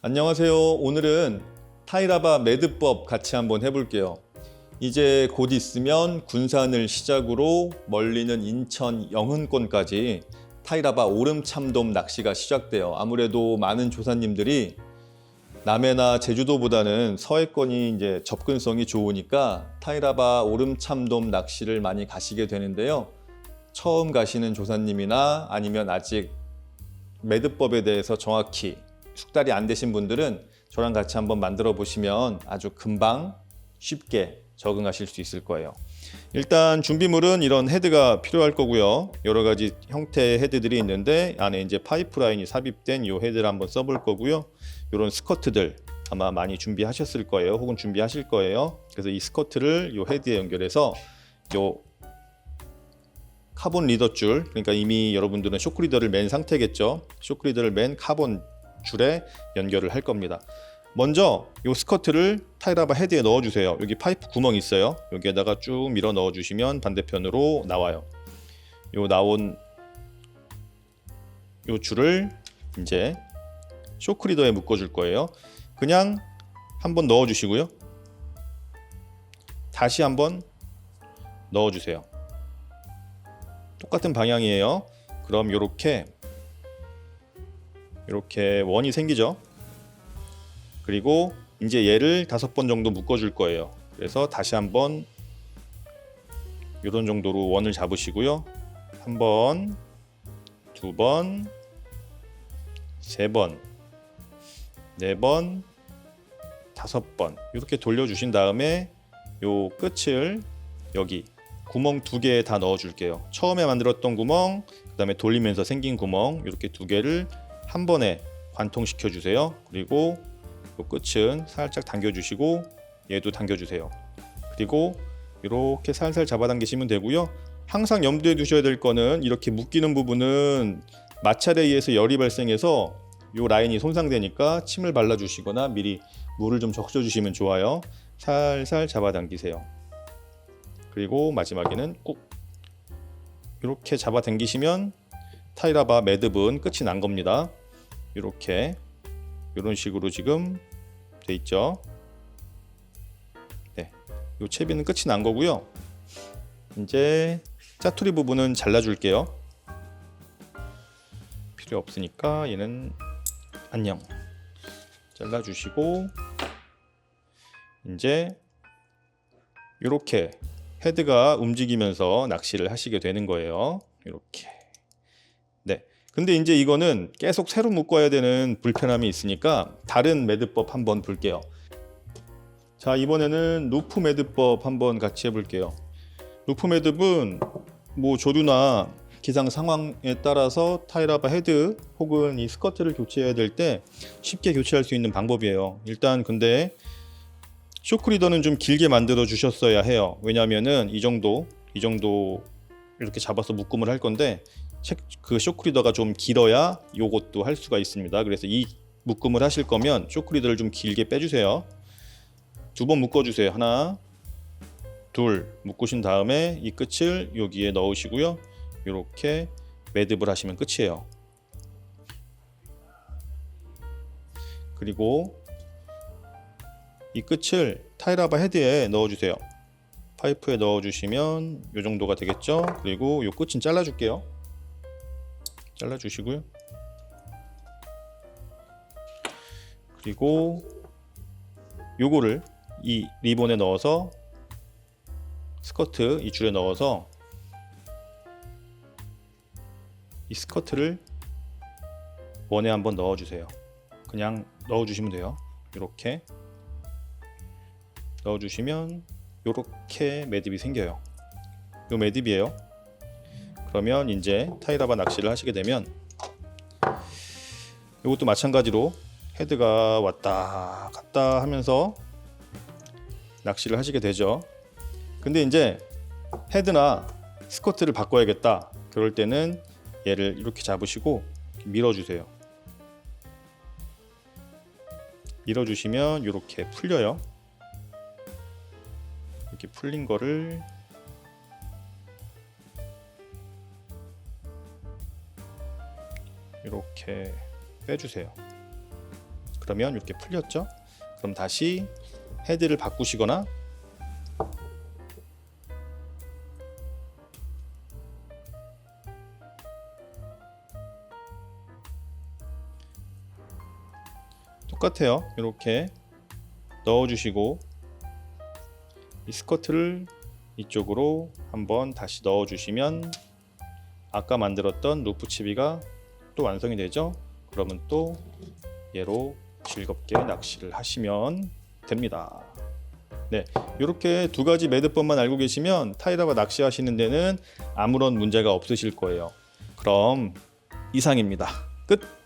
안녕하세요. 오늘은 타이라바 매드법 같이 한번 해볼게요. 이제 곧 있으면 군산을 시작으로 멀리는 인천 영흥권까지 타이라바 오름참돔 낚시가 시작돼요. 아무래도 많은 조사님들이 남해나 제주도보다는 서해권이 이제 접근성이 좋으니까 타이라바 오름참돔 낚시를 많이 가시게 되는데요. 처음 가시는 조사님이나 아니면 아직 매듭법에 대해서 정확히 숙달이 안 되신 분들은 저랑 같이 한번 만들어 보시면 아주 금방 쉽게 적응하실 수 있을 거예요. 일단 준비물은 이런 헤드가 필요할 거고요. 여러 가지 형태의 헤드들이 있는데 안에 이제 파이프라인이 삽입된 이 헤드를 한번 써볼 거고요. 이런 스커트들 아마 많이 준비하셨을 거예요. 혹은 준비하실 거예요. 그래서 이 스커트를 이 헤드에 연결해서 요 카본 리더 줄 그러니까 이미 여러분들은 쇼크 리더를 맨 상태겠죠. 쇼크 리더를 맨 카본 줄에 연결을 할 겁니다. 먼저 이 스커트를 타이라바 헤드에 넣어주세요. 여기 파이프 구멍 있어요. 여기에다가 쭉 밀어 넣어주시면 반대편으로 나와요. 요 나온 요 줄을 이제 쇼크 리더에 묶어줄 거예요. 그냥 한번 넣어주시고요. 다시 한번 넣어주세요. 똑같은 방향이에요. 그럼 이렇게 이렇게 원이 생기죠. 그리고 이제 얘를 다섯 번 정도 묶어줄 거예요. 그래서 다시 한번 이런 정도로 원을 잡으시고요. 한 번, 두 번, 세 번, 네 번, 다섯 번 이렇게 돌려주신 다음에 요 끝을 여기 구멍 두 개 다 넣어줄게요. 처음에 만들었던 구멍, 그 다음에 돌리면서 생긴 구멍 이렇게 두 개를 한 번에 관통시켜 주세요. 그리고 요 끝은 살짝 당겨 주시고 얘도 당겨 주세요. 그리고 이렇게 살살 잡아당기시면 되고요. 항상 염두에 두셔야 될 거는 이렇게 묶이는 부분은 마찰에 의해서 열이 발생해서 요 라인이 손상되니까 침을 발라주시거나 미리 물을 좀 적셔주시면 좋아요. 살살 잡아당기세요. 그리고 마지막에는 꾹 이렇게 잡아당기시면 타이라바 매듭은 끝이 난 겁니다. 이렇게 이런 식으로 지금 돼 있죠. 네, 이 채비는 끝이 난 거고요. 이제 짜투리 부분은 잘라줄게요. 필요 없으니까 얘는 안녕. 잘라주시고 이제 이렇게 헤드가 움직이면서 낚시를 하시게 되는 거예요. 이렇게. 네. 근데 이제 이거는 계속 새로 묶어야 되는 불편함이 있으니까 다른 매듭법 한번 볼게요. 자, 이번에는 루프 매듭법 한번 같이 해볼게요. 루프 매듭은 뭐 조류나 기상 상황에 따라서 타이라바 헤드 혹은 이 스커트를 교체해야 될 때 쉽게 교체할 수 있는 방법이에요. 일단 근데 쇼크 리더는 좀 길게 만들어 주셨어야 해요. 왜냐면은 이 정도 이 정도 이렇게 잡아서 묶음을 할 건데 책- 그 쇼크 리더가 좀 길어야 요것도 할 수가 있습니다. 그래서 이 묶음을 하실 거면 쇼크 리더를 좀 길게 빼주세요. 두 번 묶어주세요. 하나, 둘 묶으신 다음에 이 끝을 여기에 넣으시고요. 이렇게 매듭을 하시면 끝이에요. 그리고 이 끝을 타이라바 헤드에 넣어주세요. 파이프에 넣어주시면 이 정도가 되겠죠. 그리고 이 끝은 잘라줄게요. 잘라주시고요. 그리고 요거를 이 리본에 넣어서 스커트 이 줄에 넣어서 이 스커트를 원에 한번 넣어주세요. 그냥 넣어주시면 돼요. 이렇게 넣어주시면 이렇게 매듭이 생겨요. 이 매듭이에요. 그러면 이제 타이라바 낚시를 하시게 되면 이것도 마찬가지로 헤드가 왔다 갔다 하면서 낚시를 하시게 되죠. 근데 이제 헤드나 스커트를 바꿔야겠다. 그럴 때는 얘를 이렇게 잡으시고 밀어주세요. 밀어주시면 이렇게 풀려요. 이렇게 풀린 거를 이렇게 빼주세요. 그러면 이렇게 풀렸죠? 그럼 다시 헤드를 바꾸시거나 똑같아요. 이렇게 넣어주시고 이 스커트를 이쪽으로 한번 다시 넣어주시면 아까 만들었던 루프 치비가 또 완성이 되죠. 그러면 또 얘로 즐겁게 낚시를 하시면 됩니다. 네, 이렇게 두 가지 매듭법만 알고 계시면 타이더가 낚시하시는 데는 아무런 문제가 없으실 거예요. 그럼 이상입니다. 끝.